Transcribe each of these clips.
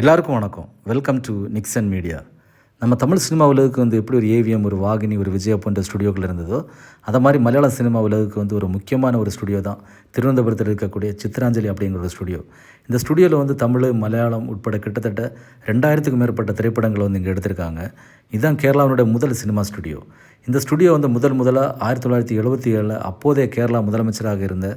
எல்லாருக்கும் வணக்கம். Welcome to Nixon media நம்ம தமிழ் சினிமா உலகுக்கு வந்து எப்படி ஒரு ஏவிஎம் ஒரு வாகினி ஒரு விஜயா போன்ற ஸ்டுடியோக்கள் இருந்ததோ அதை மாதிரி மலையாள சினிமா உலகுக்கு வந்து ஒரு முக்கியமான ஒரு ஸ்டுடியோ தான் திருவனந்தபுரத்தில் இருக்கக்கூடிய சித்ராஞ்சலி அப்படிங்கிற ஒரு ஸ்டுடியோ இந்த ஸ்டுடியோவில் வந்து தமிழ் மலையாளம் உட்பட கிட்டத்தட்ட ரெண்டாயிரத்துக்கும் மேற்பட்ட திரைப்படங்கள் வந்து இங்கே எடுத்திருக்காங்க. இதுதான் கேரளாவினுடைய முதல் சினிமா ஸ்டுடியோ இந்த ஸ்டுடியோ வந்து முதல் முதலாக ஆயிரத்தி தொள்ளாயிரத்தி எழுபத்தி ஏழில் அப்போதைய கேரளா முதலமைச்சராக இருந்த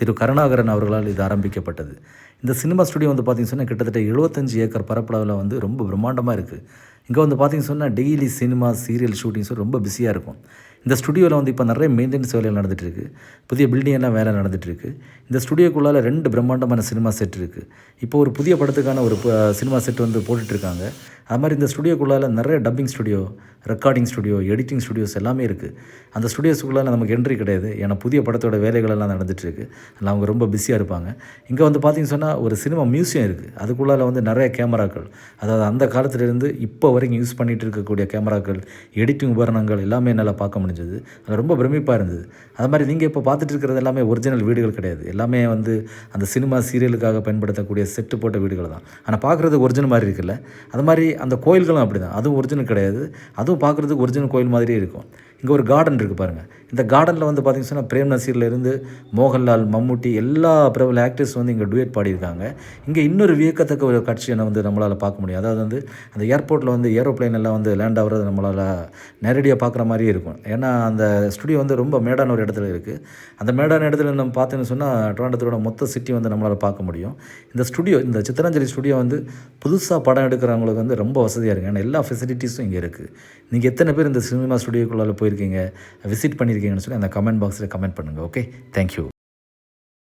திரு கருணாகரன் அவர்களால் இது ஆரம்பிக்கப்பட்டது. இந்த சினிமா ஸ்டுடியோ வந்து பார்த்திங்க சொன்னால் கிட்டத்தட்ட எழுபத்தஞ்சு ஏக்கர் பரப்பளவில் வந்து ரொம்ப பிரம்மாண்டமாக இருக்குது இங்கே வந்து பார்த்திங்க சொன்னால் டெய்லி சினிமா சீரியல் ஷூட்டிங்ஸ் ரொம்ப பிஸியாக இருக்கும். இந்த ஸ்டுடியோவில் வந்து இப்போ நிறைய மெயின்டெனன்ஸ் வேலைகள் நடந்துகிட்ருக்கு புதிய பில்டிங் எல்லாம் வேலை நடந்துகிட்ருக்கு இந்த ஸ்டுடியோக்குள்ளால் ரெண்டு பிரம்மாண்டமான சினிமா செட் இருக்குது இப்போ ஒரு புதிய படத்துக்கான ஒரு சினிமா செட் வந்து போட்டுட்ருக்காங்க அது மாதிரி இந்த ஸ்டுடியோக்குள்ளால் நிறைய dubbing studio recording studio editing studios எல்லாமே இருக்குது அந்த ஸ்டுடியோஸுக்குள்ளால் நமக்கு என்ட்ரி கிடையாது. ஏன்னா புதிய படத்தோட வேலைகள் எல்லாம் அதில் அவங்க ரொம்ப பிஸியாக இருப்பாங்க. இங்கே வந்து பார்த்தீங்கன்னு சொன்னால் ஒரு சினிமா மியூசியம் இருக்குது அதுக்குள்ளால வந்து நிறைய கேமராக்கள். அதாவது அந்த காலத்துலேருந்து இப்போ வரைக்கும் யூஸ் பண்ணிகிட்டு இருக்கக்கூடிய கேமராக்கள் எடிட்டிங் உபகரணங்கள் எல்லாமே என்னால் பார்க்க முடிஞ்சது. அது ரொம்ப பிரமிப்பாக இருந்தது. அது மாதிரி நீங்கள் இப்போ பார்த்துட்டு இருக்கிறது எல்லாமே ஒரிஜினல் வீடுகள் கிடையாது. எல்லாமே வந்து அந்த சினிமா சீரியலுக்காக பயன்படுத்தக்கூடிய செட்டு போட்ட வீடுகள் தான். ஆனால் பார்க்குறது ஒரிஜினல் மாதிரி இருக்குல்ல. அது மாதிரி அந்த கோயில்களும் அப்படி தான் அதுவும் ஒரிஜினல் கிடையாது. அதுவும் பார்க்குறதுக்கு ஒரிஜினல் கோயில் மாதிரியே இருக்கும். இங்கே ஒரு கார்டன் இருக்குது பாருங்கள் இந்த கார்டனில் வந்து பார்த்திங்க சொன்னால் பிரேம் நசீர்லேருந்து மோகன்லால் மம்முட்டி எல்லா பிரபல ஆக்டர்ஸ் வந்து இங்கே டுயட் பாடியிருக்காங்க. இங்கே இன்னொரு வியக்கத்தக்க ஒரு காட்சியை வந்து நம்மளால் பார்க்க முடியும். அதாவது வந்து அந்த ஏர்போர்ட்டில் வந்து ஏரோப்ளேன் எல்லாம் வந்து லேண்ட் ஆகிறது நம்மளால் நேரடியாக பார்க்குற மாதிரியே இருக்கும். ஏன்னா அந்த ஸ்டுடியோ வந்து ரொம்ப மேடான ஒரு இடத்துல இருக்குது அந்த மேடான இடத்துல நம்ம பார்த்தீங்கன்னு சொன்னால் ட்ராண்டத்தோட மொத்த சிட்டி வந்து நம்மளால் பார்க்க முடியும். இந்த ஸ்டுடியோ இந்த சித்தரஞ்சலி ஸ்டுடியோ வந்து புதுசாக படம் எடுக்கிறவங்களுக்கு வந்து ரொம்ப வசதியாக இருக்குது ஏன்னா எல்லா ஃபெசிலிட்டிஸும் இங்கே இருக்குது நீங்கள் எத்தனை பேர் இந்த சினிமா ஸ்டுடியோக்குள்ளால் போய் போயிருக்கீங்க விசிட் பண்ணியிருக்கீங்கன்னு சொல்லி அந்த கமெண்ட் பாக்ஸில் கமெண்ட் பண்ணுங்கள் ஓகே தேங்க்யூ